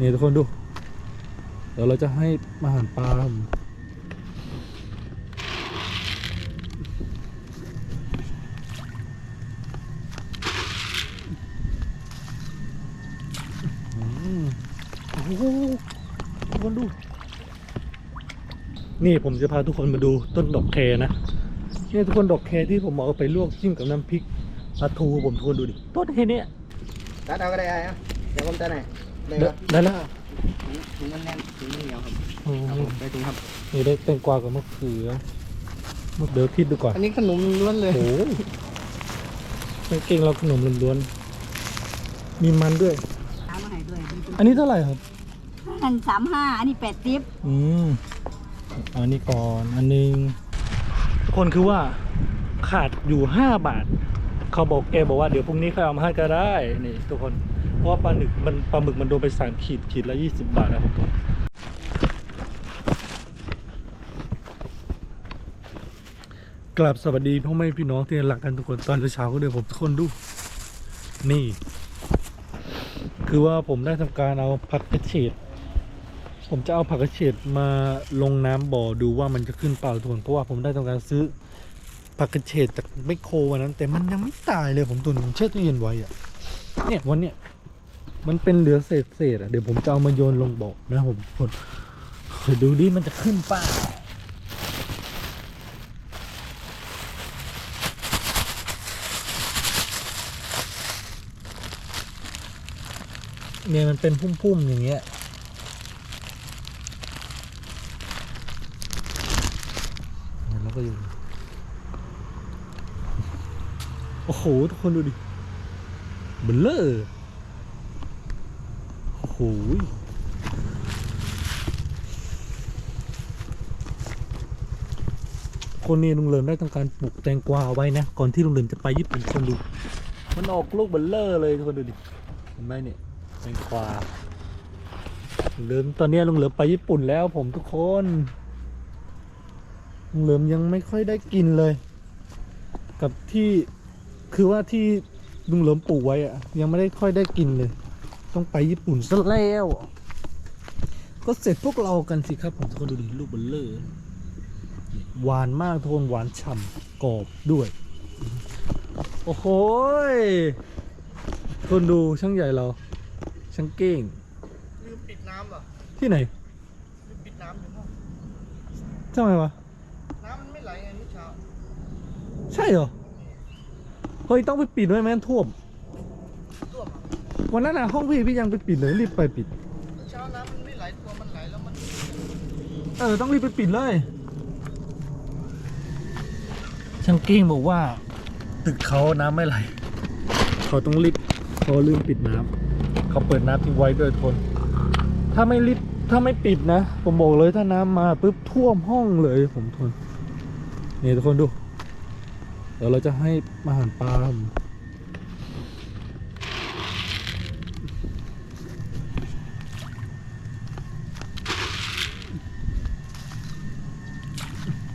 นี่ทุกคนดู เดี๋ยวเราจะให้อาหารปลาครับผมอืมโอ้โหทุกคนดู นี่ผมจะพาทุกคนมาดูต้นดอกแคนะเนี่ยทุกคนดอกแคที่ผมเอาไปลวกจิ้มกับน้ำพริกปลาทูผมทุกคนดูดิ ต้นแคเนี้ยตัดเอาก็ได้อะเดี๋ยวผมตัดให้ได้ได้ครับได้แล้วถุงมันแน่นถุงมันเหนียวครับโอ้ครับโหผมไปถุงครับนี่ได้แตงกวากับมะเขือมะเดี๋ยวคิดดูก่อนอันนี้ขนมล้วนเลยโอ้โหกางเกงเราขนมล้วนๆมีมันด้วยตามมาให้ด้วยอันนี้เท่าไหร่ครับอันสามห้าอันนี้แปดสิบอืมเอาอันนี้ก่อนอันหนึงทุกคนคือว่าขาดอยู่ห้าบาท เขาบอกแกบอกว่าเดี๋ยวพรุ่งนี้ค่อยเอามาให้ก็ได้นี่ทุกคน เพราะว่าปลาหนึกมันปลาหมึกมันโดนไปสามขีดขีดละยี่สิบบาทนะครับทุกลับสวัสดีพ่อแม่พี่น้องที่รักกันทุกคนตอนเช้าก็เดี๋ยวผมทุกคนดู นี่ คือว่าผมได้ทำการเอาผักกระเฉดผมจะเอาผักกระเฉดมาลงน้ำบ่อดูว่ามันจะขึ้นเปล่าทุกคนเพราะว่าผมได้ทำการซื้อผักกระเฉดจากไมโครวันนั้น แต่มันยังไม่ตายเลยผมตุนผมแช่ตู้เย็นไว้อะเนี่ยวันเนี้ย มันเป็นเหลือเศษเศษๆอะเดี๋ยวผมจะเอามาโยนลงบ่อนะผมกดเดี๋ยวดูดิมันจะขึ้นป่าเนี่ยมันเป็นพุ่มๆอย่างเงี้ยแล้วก็อยู่ โอ้โห ทุกคนดูดิเบลเลอร์ หคนนี้ลุงเริมได้ทำการปลูกแตงกวาไว้นะ ก่อนที่ลุงเริมจะไปญี่ปุ่นคนดูมันออกลูกเบลเลอร์เลยทุกคนดูดิเห็นไหมเนี่ยแตงกวาลุงเริมตอนนี้ลุงเริมไปญี่ปุ่นแล้วผมทุกคนลุงเหลิมยังไม่ค่อยได้กินเลย กับที่คือว่าที่ลุงเหลิมปลูกไว้อะยังไม่ได้ค่อยได้กินเลย ต้องไปญี่ปุ่นซะแล้ว ก็เสร็จพวกเรากันสิครับ ผมทุกคนดูดิลูกเบลเลอร์นี่หวานมากทุกคนหวานฉ่ำกรอบด้วย โอ้โหยคนดูช่างใหญ่เรา ช่างเก้งลืมปิดน้ำเหรอที่ไหนลืมปิดน้ำอยู่ห้องทำไมวะน้ำมันไม่ไหลไงเมื่อเช้า ใช่เหรอ เฮ้ย ต้องไปปิดไว้แม่นท่วมท่วมอะ วันนั้นอะห้องพี่พี่ยังไปปิดเลยรีบไปปิดเมื่อเช้าน้ำมันไม่ไหลตัวมันไหลแล้วมันเออต้องรีบไปปิดเลยช่างกิ้งบอกว่า ตึกเขาน้ำไม่ไหล เขาต้องรีบเขาลืมปิดน้ำเขาเปิดน้ำทิ้งไว้ด้วยทน ถ้าไม่รีบถ้าไม่ปิดนะ ผมบอกเลยถ้าน้ำมาปุ๊บท่วมห้องเลยผมทน นี่ทุกคนดู เดี๋ยวเราจะให้อาหารปลาครับผม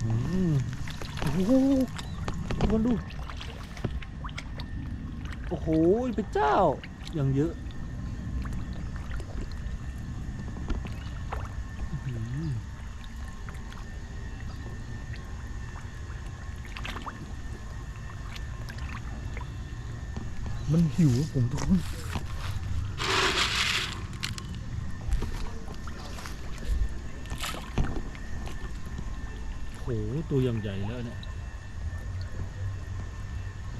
อืมโอ้โหทุกคนดู โอ้โหพระ เจ้าย่างเยอะมันหิวผมทุกคนโหตัวอย่างใหญ่แล้วเนี่ย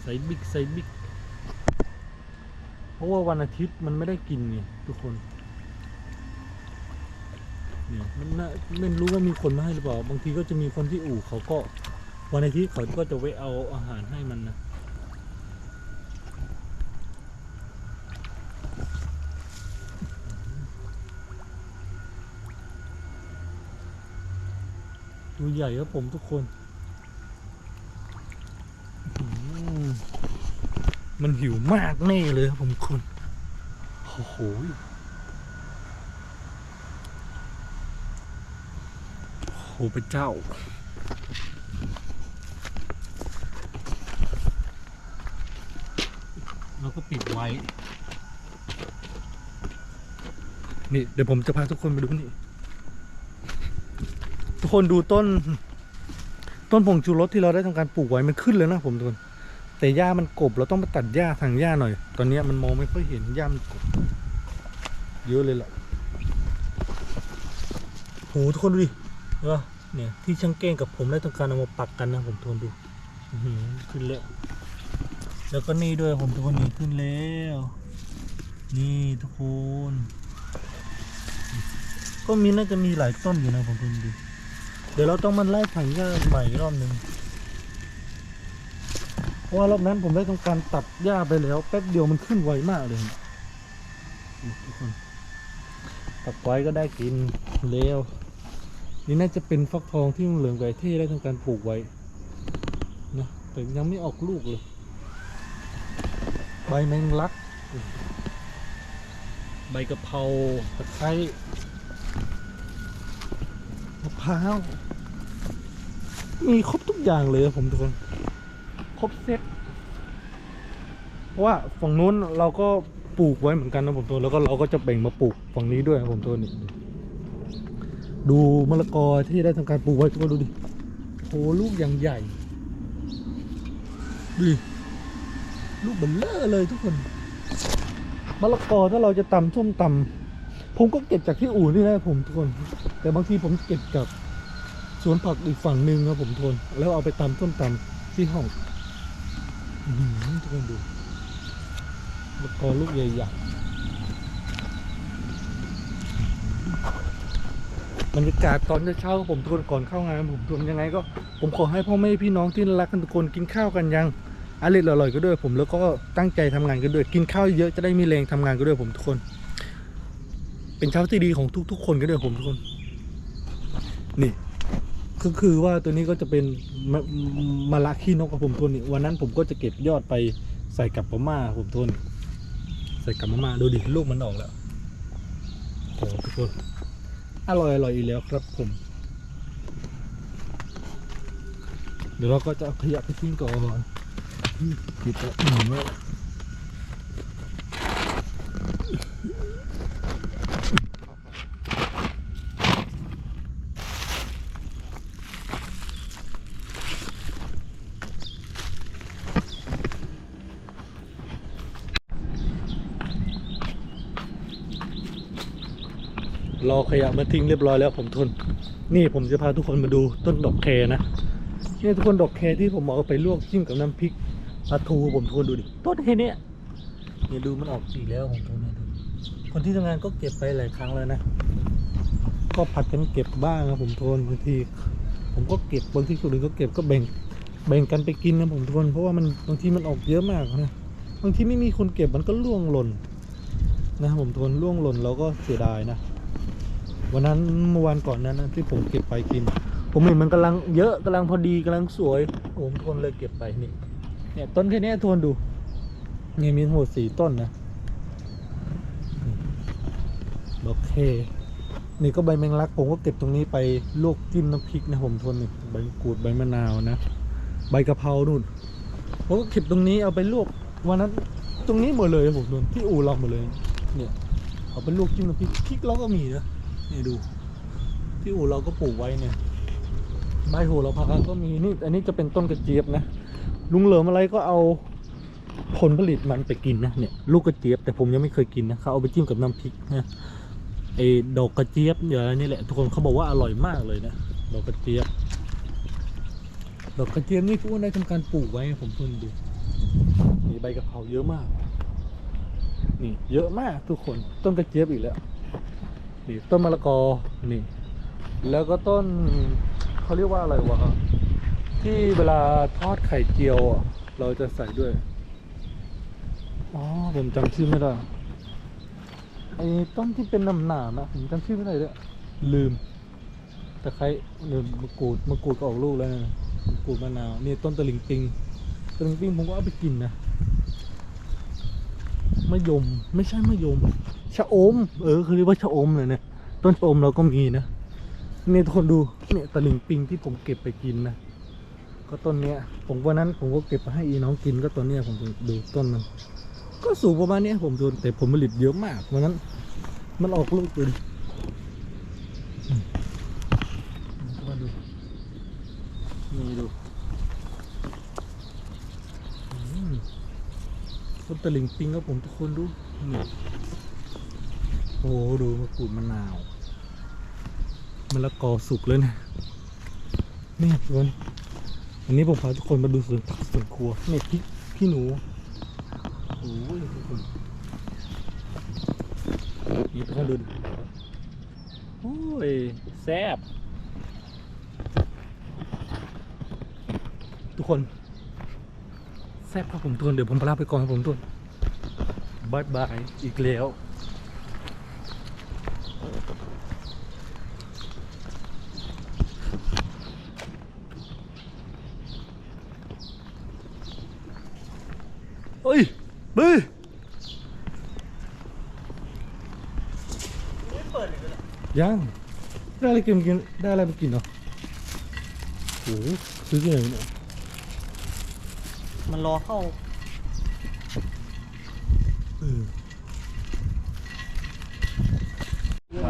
ไซส์บิ๊กไซส์บิ๊ก เพราะว่าวันอาทิตย์มันไม่ได้กินไงทุกคนเนี่ยมันน่าไม่รู้ว่ามีคนมาให้หรือเปล่า บางทีก็จะมีคนที่อู่เขาก็วันอาทิตย์เขาก็จะไว้เอาอาหารให้มันนะตัวใหญ่ครับผมทุกคนอื้อหือ มันหิวมากแน่เลยครับผมคุณโอ้โหโอ้พระเจ้า แล้วก็ปิดไว้ นี่ เดี๋ยวผมจะพาทุกคนไปดูนี่ ทุกคนดูต้น ต้นผงชูรสที่เราได้ทำการปลูกไว้มันขึ้นแล้วนะผมทุกคน แต่หญ้ามันกบเราต้องไปตัดหญ้าทางหญ้าหน่อย ตอนนี้มันมองไม่ค่อยเห็นหญ้ามันกบเยอะเลยแหละโหทุกคนดูดิเห็นปะเนี่ยที่ช่างเก้งกับผมได้ทำการเอามาปักกันนะผมทนดูขึ้นแล้วแล้วก็นี่ด้วยผมทุกคนนี่ขึ้นแล้ว นี่ทุกคนก็มีน่าจะมีหลายต้นอยู่นะผมทนดูเดี๋ยวเราต้องมันไล่ถังหญ้าใหม่อีกรอบหนึ่ง เพราะว่ารอบนั้นผมได้ทำการตัดหญ้าไปแล้วแป๊บเดียวมันขึ้นไวมากเลยทุกคนตัดไว้ก็ได้กินแล้วนี่น่าจะเป็นฟักทองที่มันเหลืองไก่ที่ได้ทำการปลูกไว้นะแต่ยังไม่ออกลูกเลย ใบแมงลัก ใบกะเพราตะไคร้มะพร้าวมีครบทุกอย่างเลยผมทุกคน ครบเซ็ตเพราะว่าฝั่งนู้นเราก็ปลูกไว้เหมือนกันนะผมตัวแล้วก็เราก็จะแบ่งมาปลูกฝั่งนี้ด้วยนะผมตัวนี่ดูมะละกอที่ได้ทำการปลูกไว้ทุกคนดูดิโหลูกอย่างใหญ่ดิลูกเบลเลอร์เลยทุกคนมะละกอถ้าเราจะตำส้มตำผมก็เก็บจากที่อู่นี่นะผมทุกคน แต่บางทีผมเก็บจากสวนผักอีกฝั่งหนึ่งนะผมทนแล้วเอาไปตำส้มตำที่ห้อง ทุกคนดูมะละกอลูกใหญ่ๆบรรยากาศตอนเช้าผมทุกคนก่อนเข้างานผมทนยังไงก็ ผมขอให้พ่อแม่พี่น้องที่รักกันทุกคนกินข้าวกันยังอร่อยอร่อยก็ด้วยผมแล้วก็ตั้งใจทำงานกันด้วย กินข้าวเยอะจะได้มีแรงทำงานกันด้วยผมทุกคน เป็นเช้าที่ดีของทุกๆ คนก็ด้วยผมทุกคน นี่ ก็คือว่าตัวนี้ก็จะเป็นมะมะละขี้นกกับผมทวนนี่วันนั้นผมก็จะเก็บยอดไปใส่กับมาม่าผมทวนใส่กับมาม่าดูดิลูกมันออกแล้วโอ้โหทุกคนอร่อยอร่อยอีกแล้วครับผม เดี๋ยวเราก็จะเอาขยะไปทิ้งก่อนปิดแล้ว รอขยะมาทิ้งเรียบร้อยแล้วผมทน นี่ผมจะพาทุกคนมาดูต้นดอกแคนะนี่ทุกคนดอกแคที่ผมเอาไปลวกจิ้มกับน้ำพริกปลาทูผมทวนดูดิต้นแค่เนี้ยเนี่ยดูมันออกสีแล้วผมทวนให้ดูคนที่ทำงานก็เก็บไปหลายครั้งแล้วนะ ก็ผัดกันเก็บบ้างนะผมทวนบางที ผมก็เก็บบางทีคนอื่นก็เก็บก็แบ่งแบ่งกันไปกินนะผมทวน เพราะว่ามันบางทีมันออกเยอะมากนะบางทีไม่มีคนเก็บมันก็ร่วงหล่นนะผมทวนร่วงหล่นเราก็เสียดายนะ วันนั้นเมื่อวานก่อนนั้นนะที่ผมเก็บไปกิน ผมเห็นมันกำลังเยอะกำลังพอดีกำลังสวยผมทนเลยเก็บไปนี่เนี่ยต้นแค่นี้ทนดูนี่มีทั้งหมดสี่ต้นนะโอเค นี่ก็ใบแมงลักผมก็เก็บตรงนี้ไปลวกจิ้มน้ำพริกนะผมทนนี่ใบกูดใบมะนาวนะ ใบกะเพรานู่นผมก็เก็บตรงนี้เอาไปลวกวันนั้นตรงนี้หมดเลยผมทวนที่อู่เราหมดเลย เนี่ยเอาไปลวกจิ้มน้ำพริกพริกเราก็มีนะ นี่ดู ที่อู่เราก็ปลูกไว้เนี่ยใบโหระพาก็มีนี่อันนี้จะเป็นต้นกระเจี๊ยบนะลุงเหลิมอะไรก็เอาผลผลิตมันไปกินนะเนี่ยลูกกระเจี๊ยบแต่ผมยังไม่เคยกินนะเขาเอาไปจิ้มกับน้ำพริกนะไอ้ดอกกระเจี๊ยบเดี๋ยวอะนี่แหละทุกคนเขาบอกว่าอร่อยมากเลยนะดอกกระเจี๊ยบดอกกระเจี๊ยบนี่ทุกนได้ทำการปลูกไว้ผมเพิ่งดูมีใบกะเพราเยอะมาก นี่เยอะมากทุกคนต้นกระเจี๊ยบอีกแล้ว นี่ต้นมะละกอนี่ แล้วก็ต้นเขาเรียกว่าอะไรวะที่เวลาทอดไข่เจียวอะเราจะใส่ด้วยอ๋อผมจำชื่อไม่ได้ไอ้ต้นที่เป็นน้ำหนามอะผมจำชื่อไม่ได้เลยลืมตะไคร้ลืมมะกรูดมะกรูดก็ออกลูกแล้วนะมะกรูดมะนาวนี่ต้นตะลิงปิงตะลิงปิงผมก็เอาไปกินนะมะยมไม่ใช่มะยม ชะอม เออคือเรียกว่าชะอมเลยเนี่ยต้นชะอมเราก็มีนะนี่ทุกคนดูเนี่ยตะลิงปิงที่ผมเก็บไปกินนะก็ต้นเนี้ย ผมวันนั้นผมก็เก็บไปให้อีน้องกินก็ต้นเนี้ยผมดูต้นมันก็สูงประมาณนี้ผมดูแต่ผมผลิตเยอะมากวันนั้น มันออกลูกตัวดิมาดูนี่ดูต้นตะลิงปิงครับผมทุกคนดูนี่ โอ้ดูมะกรูดมะนาวมะละกอสุกเลยนะนี่ทุกคนวันนี้ผมพาทุกคนมาดูสวนผักสวนครัวนี่พี่พี่หนูโอ้ยทุกคนนี่ทุกคนดูดิโอ้ยแซ่บทุกคนแซ่บครับผมทุกคนเดี๋ยวผมไปลาไปก่อนครับผมทุกคนบายบายอีกแล้ว เฮ้ยบื้อยังได้อะไรกินกินได้อะไรมากินเหรอโอ้โหซื้อที่ไหนเนี่ยมันรอเข้า เออ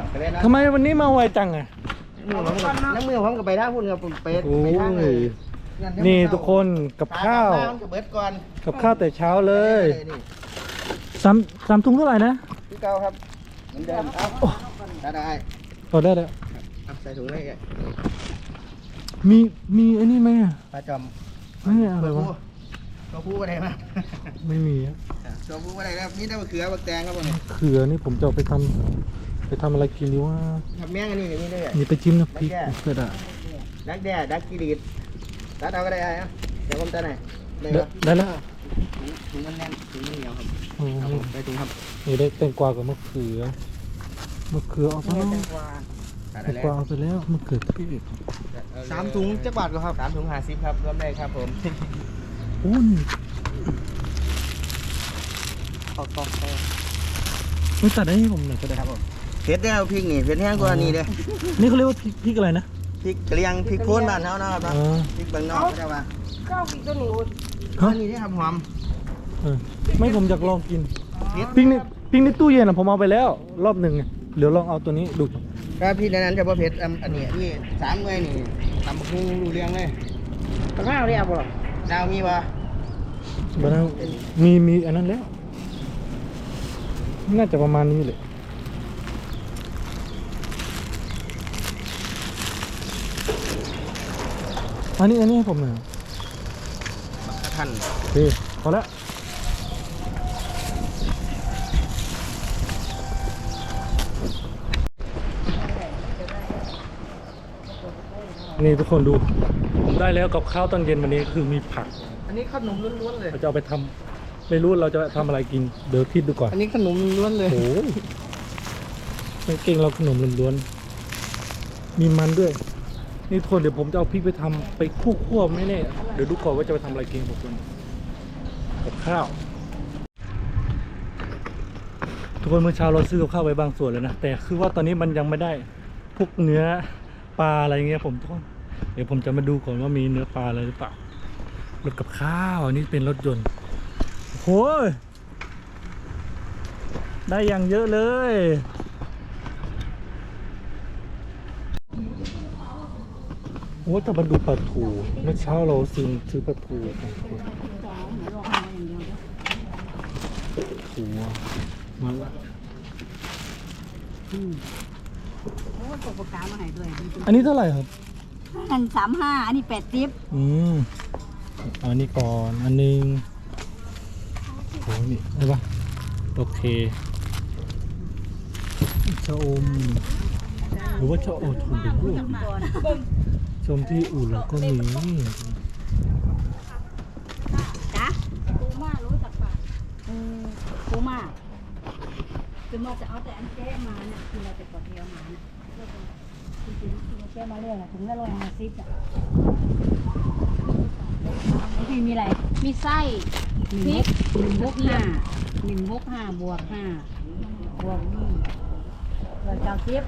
ไปเลยนะ ทำไมวันนี้มาไวจังอะมือผมกับน้ำมือผมกับไปท่าพุ่นกับผมไปโอ้ไปทางเลยยนี่ทุกคนกับข้าวน้ำกับเบิร์ดก่อนกับข้าวแต่เช้าเลยนี่สามสามถุงเท่าไหร่นะพี่เก้าครับเหมือนเดิมครับได้ได้เอาได้แล้วเอาใส่ถุงเลยมีมีไอ้นี่ไหมอะปลาจอมไม่อะไรตัววะผู้ตัวผู้อะไรมาไม่มีอะตัวผู้อะไรครับนี่ได้มะเขือมะแตงครับผมเขือนี่ผมจะเอาไปทำ ไปทำอะไรกินดีว่าทำแม่งอันนี้เดี๋ยวนี้เลยนี่ไปจิ้มน้ำพริกเสร็จอะดักแด้ดักกีรีดตัดเอาก็ได้อะเดี๋ยวผมตัดให้ได้ได้ครับได้แล้วถุงมันแน่นถุงมันเหนียวครับโอ้ครับโหผมไปถุงครับนี่ได้แตงกวากับมะเขือมะเขือเอาไปแล้วตัดแตได้งแล้กวาวเอาไปแล้วมะเขือเทศสามถุงจักบาทก็ครับสามถุงห้าสิบครับรวมได้ครับผมโอ้นี่ขอบคุณครับไม่ตัดให้ผมหน่อยก็ได้ครับผม เผ็ดได้เอาพริกนี่เผ็ดแห้งกว่านี้เด้อนี่เขาเรียกว่าพริกพริกอะไรนะพริกกะเหรียงพริกโคนบ้านเฮานะครับอ๋เนาะอพริกบางนอกก็ได้ว่าเก้าปีตัวหนูฮะอันนี้ได้ครับหอมเออไม่ผมอยากลองกินเผ็ดพริกนี่พริกในตู้เย็นอะผมเอาไปแล้ว รอบหนึ่งไงเดี๋ยวลองเอาตัวนี้ดูถ้าพริกในนั้นจะบ่เผ็ดอันอันนี้นี่สามหน่วยนี่ตำบักหุ่งรู้เรื่องเลยตะข้าวเรียบบ่ดาวมีบ่บานามีมีอันนั้นแล้ว น่าจะประมาณนี้เลย อันนี้อันนี้ให้ผมหน่อยท่านโอเคพอแล้วนี่ทุกคนดู ผมได้แล้วกับข้าวตอนเย็นวันนี้คือมีผัก อันนี้ขนมล้วนๆเลย เราจะเอาไปทำไม่รู้เราจะทำอะไรกิน เดี๋ยวคิดดูก่อน อันนี้ขนมล้วนๆเลยโอ้โหไม่เก่งเราขนมล้วนๆมีมันด้วย นี่ทุกคนเดี๋ยวผมจะเอาพริกไปทำไปคั่วคั่วๆไม่แน่เดี๋ยวดูก่อนว่าจะไปทำอะไรกินทุกคนกับข้าว ทุกคนเมื่อเช้าเราซื้อกับข้าวไปบางส่วนแล้วนะแต่คือว่าตอนนี้มันยังไม่ได้พวกเนื้อปลาอะไรเงี้ยผมทุกคนเดี๋ยวผมจะมาดูก่อนว่ามีเนื้อปลาอะไรหรือเปล่ารถกับข้าวอันนี่เป็นรถยนต์โอ้โหได้อย่างเยอะเลย โอ้แต่มาดูปลาทูเมื่อเช้าเราซื้อซื้อปลาทูกันทูมาละโอ้ยปกกามาให้ด้วยอันนี้เท่าไหร่ครับอันสามห้าอันนี้แปดสิบอืมเอาอันนี้ก่อนอันหนึงโอ้นี่ได้ปะโอเคชะอมหรือว่าชะอมชมเป็นรูปก่อน ชมที่อุ่นเราก็มีจ้ะปูมารู้จักป่ะเออปูมาคือมาจะเอาแต่อันแก้มาเนี่ยคือเราจะกดเดียวมาเนี่ยจริงๆคือแก้มาเรื่องอะถึงละร้อยห้าสิบอะพี่มีอะไร มีไส้หนึ่งหนึ่งหกห้าหนึ่งหกห้าบวกห้าบวกนี่ร้อยเก้าสิบ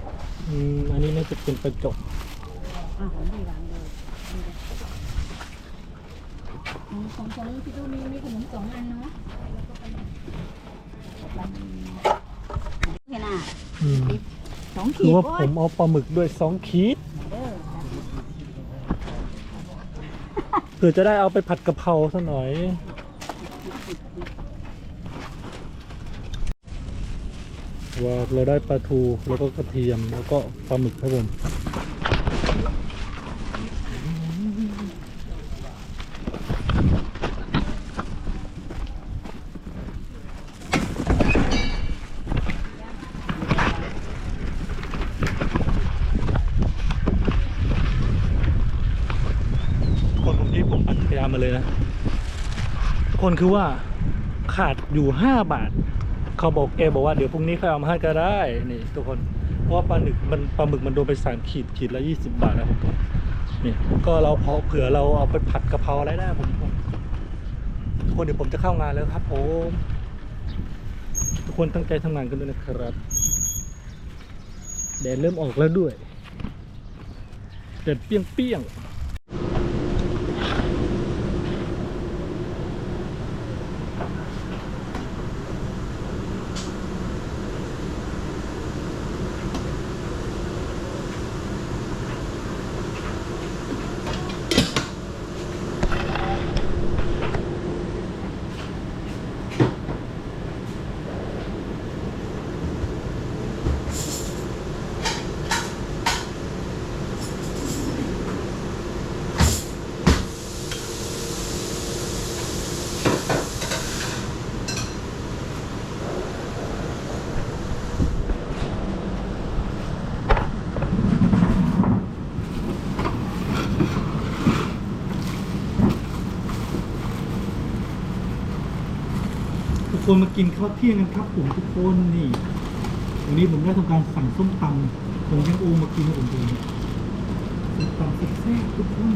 อืมอันนี้น่าจะเป็นประจบ อะของพี่วางเลยอืมของของพี่ตู้มีมีขนมสองอันเนาะแค่น่ะอืมสองคือดว่าโอ้ผยมเอาปลาหมึกด้วยสองขีดเด้อเผื่อจะได้เอาไปผัดกะเพราซะหน่อย ว่าเราได้ปลาทูแล้วก็กระเทียมแล้วก็ปลาหมึกครับผม คนผมที่ผมปั่นจักรยานมาเลยนะทุก คนคือว่าขาดอยู่ห้าบาท เขาบอกแกบอกว่าเดี๋ยวพรุ่งนี้ค่อยเอามาให้ก็ได้ นี่ทุกคน เพราะว่าปลาหมึกมันปลาหมึกมันโดนไปสามขีดขีดละยี่สิบบาทนะผมนี่ก็เราพอเผื่อเราเอาไปผัดกะเพราอะไรได้ผมทุกคนเดี๋ยวผมจะเข้างานแล้วครับผมทุกคนตั้งใจทำงานกันด้วยนะครับแดดเริ่มออกแล้วด้วยแดดเปรี้ยง ทุกคนมากินข้าวเที่ยงกันครับผมทุกคนนี่ วันนี้ผมได้ทำการสั่งส้มตำผมยังโอมากินนะผมดูเนี่ยส้มตำแซ่บทุกคน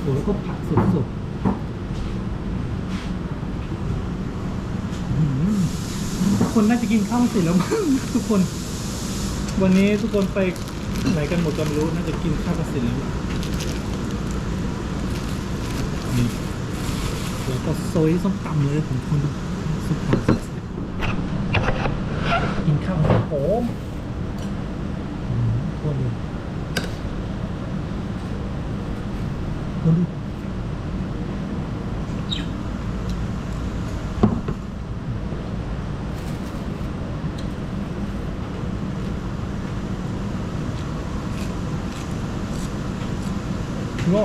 โอ้แล้วก็ผักสดๆอื้อหือทุกคนน่าจะกินข้าวเสร็จแล้วมั้งทุกคน วันนี้ทุกคนไปไหนกันหมดก็ไม่รู้น่าจะกินข้าวกันเสร็จแล้วนี่ แล้ว ก็โซยส้มตำเลยผมคนส้มตำสุดๆกินข้าวครับผมอืมคนดูคนดูโง่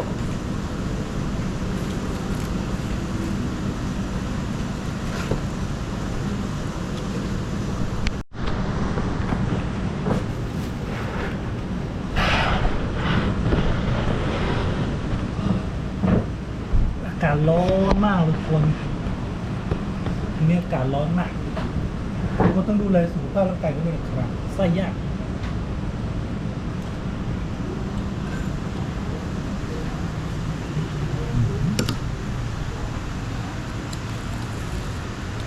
อากาศ ร้อนมากทุกคนเนี้อากาศร้อนมากทุกคนต้องดูแลสุขภาพร่างกายกันด้วยนะครับไส้ยาก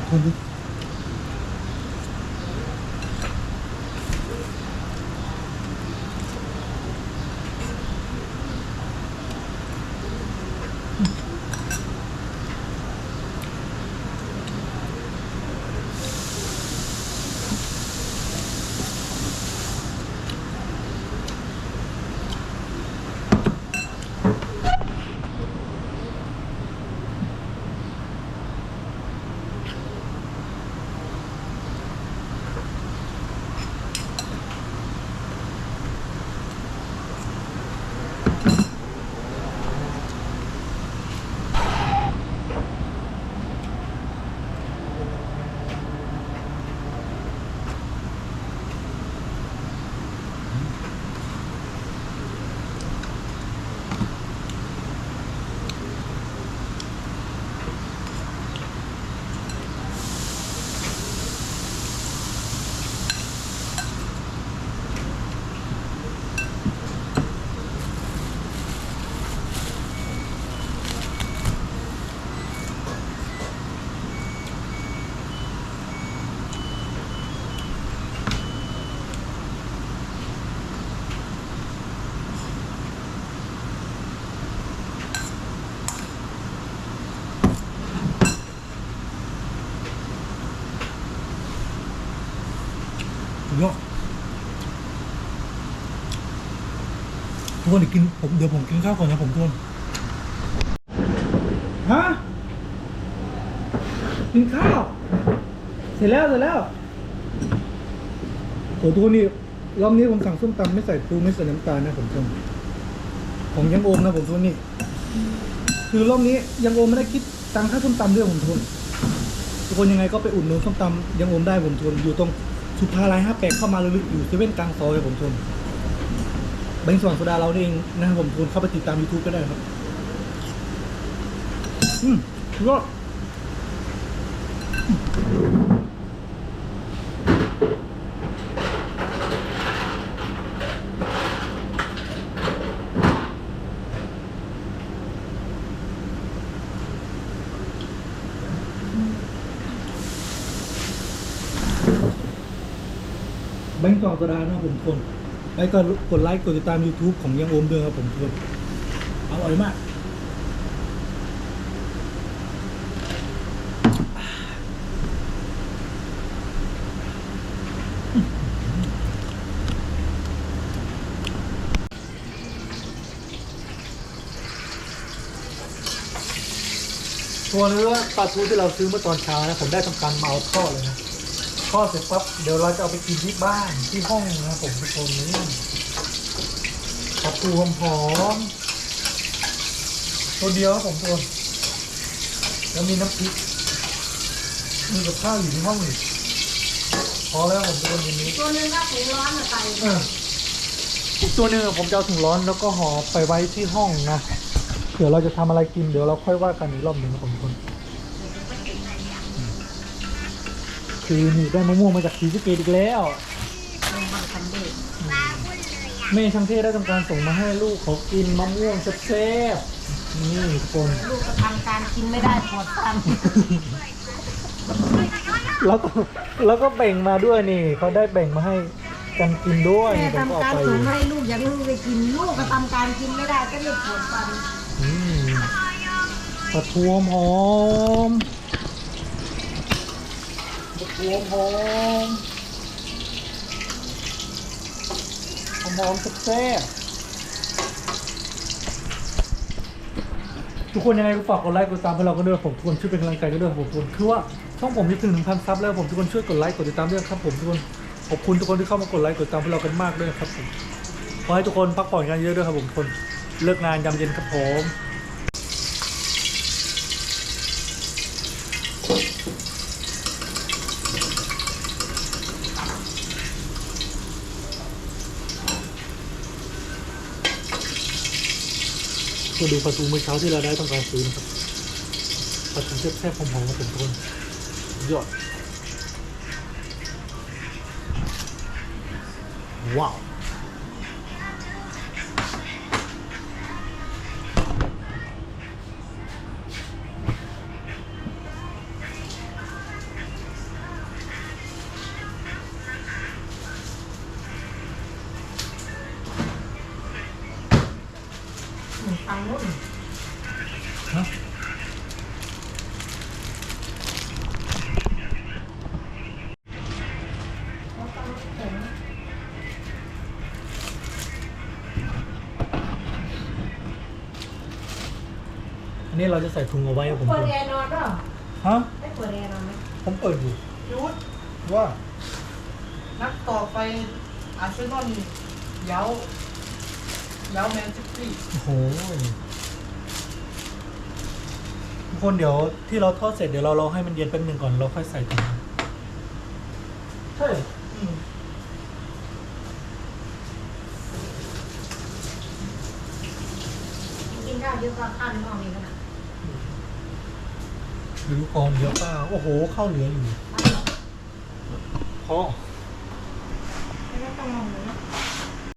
คน ยอดทุกคนเดี๋ยวกินผมเดี๋ยวผมกินข้าวก่อนนะผมทุกคนฮะกินข้าว เสร็จแล้วเสร็จแล้วโหทุกคนนี่รอบนี้ผมสั่งส้มตำไม่ใส่ปูไม่ใส่น้ำตาลนะผมทุกคนของยังโอมนะผมทุกคนนี่คือรอบนี้ยังโอมไม่ได้คิดตังค่าส้มตำด้วยผมทุนทุกคนยังไงก็ไปอุดหนุนส้มตำยังโอมได้ผมทุนอยู่ตรง สุภาลัยห้าแปดเข้ามาลึกๆอยู่เซเว่นกลางซอยผมทุนแบงค์สว่างโซดาเราเองนะครับผมทุนเข้าไปติดตามยูทูบก็ได้ครับ อืมก็ งค์สว่างโซดานะผมทนแล้วก็กดไลค์กดติดตาม YouTube ของยังโอมเด้วยครับผมทนอร่อยมากตัวเนื้อปลาทูที่เราซื้อเมื่อตอนเช้านะผมได้ทำการมาเอาทอดเลยนะ ทอดเสร็จปั๊บเดี๋ยวเราจะเอาไปกินที่บ้านที่ห้องนะผมทุกคนนี้ปลาทูหอมๆตัวเดียวครับผมตัวแล้วมีน้ำพริกมีกับข้าวอยู่ในห้องอีกพอแล้วผมตัวคนนี้ตัวนึงก็ถุงร้อนมาใส่เอออีกตัวหนึ่งผมจะเอาถุงร้อนแล้วก็ห่อไปไว้ที่ห้องนะเดี๋ยวเราจะทำอะไรกินเดี๋ยวเราค่อยว่ากันอีกรอบหนึ่งนะผมทุกคน คือนี่ได้มะม่วงมาจากศรีสะเกดอีกแล้วลงมาคันเด็กแม่ช่างเทศได้ทำการส่งมาให้ลูกเขากินมะม่วงแซ่บๆนี่ทุกคน ลูกก็ทำการกินไม่ได้ปวดฟันแล้วก็แล้วก็แบ่งมาด้วยนี่เขาได้แบ่งมาให้กันกินด้วยแม่ผมก็ทำเอาการไปส่งให้ลูกอยากลูกไปกินลูกก็ทำการกินไม่ได้ก็เลยปวดฟันอืมปลาทูหอม ลาทูหอมหอมหอมแซ่บทุกคนยังไงก็ฝากกดไลค์กดติดตามให้เราก็ด้วยผมทุกคนช่วยเป็นกำลังใจกันด้วยผมทุกคนคือว่าช่องผมมีถึงหนึ่งพันซับแล้วผมทุกคนช่วยกดไลค์กดติดตามด้วยครับผมทุกคนขอบคุณทุกคนที่เข้ามากดไลค์กดติดตามให้เรากันมากด้วยครับผมขอให้ทุกคนพักผ่อนกันเยอะด้วยครับผมทุกคนเลิกงานยามเย็นครับผม มาดูประตูเมื่อเช้าที่เราได้ต้องการซื้อนะครับประตูแคบๆหอมๆครับผมทุกคนยอดว้าว นนี้เราจะใส่ถุงเอาไว้ครับผมเปิดแอร์นอนก็ฮะไม่เปิดแอร์นอนไหมผมเปิดอยู่ยุดว่า นัดต่อไปอาร์เซนอลเย้าเย้าแมนซิตี้โอ้โหทุกคนเดี๋ยวที่เราทอดเสร็จเดี๋ยวเรารอให้มันเย็นแป๊บหนึงก่อนเราค่อยใส่ถุงใช่เหรอกินข้าวเยอะกว่าข้าวในห้องนี้ขนา ดหรือก่อนเดี๋ยวเปล่าโอ้โหข้าวเหลืออยู่พอไม่ต้องมองเลยนะ